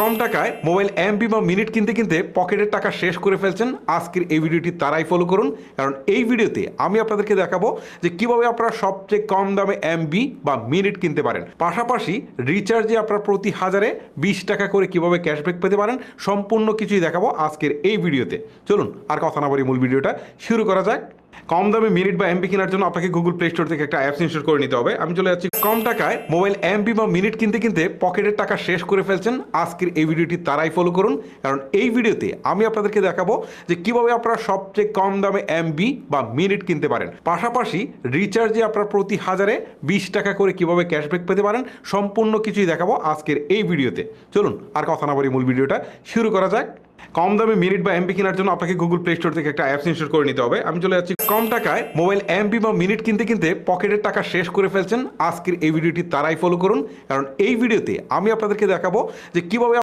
কম টাকায় mobile MB বা minute কিনতে কিনতে পকেটের টাকা শেষ করে ফেলছেন। আজকের এই ভিডিওটি তারাই ফলো করুন। কারণ এই ভিডিওতে আমি আপনাদেরকে দেখাবো যে কীভাবে আপনারা সবচেয়ে কম দামে এমবি বা মিনিট কিনতে পারেন। পাশাপাশি রিচার্জে আপনারা প্রতি হাজারে বিশ টাকা করে কীভাবে ক্যাশব্যাক পেতে পারেন, সম্পূর্ণ কিছুই দেখাবো আজকের এই ভিডিওতে। চলুন, আর কথা না বলি মূল ভিডিওটা শুরু করা যাক। কম দামে মিনিট বা এমবি কেনার জন্য আপনাকে গুগল প্লে স্টোর থেকে একটা অ্যাপস ইনস্টল করে নিতে হবে। আমি চলে যাচ্ছি। কম টাকায় মোবাইল এমবি বা মিনিট কিনতে কিনতে পকেটের টাকা শেষ করে ফেলছেন। আজকের এই ভিডিওটি তারাই ফলো করুন। কারণ এই ভিডিওতে আমি আপনাদেরকে দেখাবো যে কীভাবে আপনারা সবচেয়ে কম দামে এমবি বা মিনিট কিনতে পারেন। পাশাপাশি রিচার্জে আপনারা প্রতি হাজারে বিশ টাকা করে কীভাবে ক্যাশব্যাক পেতে পারেন, সম্পূর্ণ কিছুই দেখাবো আজকের এই ভিডিওতে চলুন, আর কথা না বলি মূল ভিডিওটা শুরু করা যাক। কম দামে মিনিট বা এমবি কেনার জন্য আপনাকে গুগল প্লে স্টোর থেকে একটা অ্যাপস ইনস্টল করে নিতে হবে। আমি চলে যাচ্ছি কম টাকায় মোবাইল এমপি বা মিনিট কিনতে কিনতে পকেটের টাকা শেষ করে ফেলছেন। আজকের এই ভিডিওটি তারাই ফলো করুন। কারণ এই ভিডিওতে আমি আপনাদেরকে দেখাবো যে কীভাবে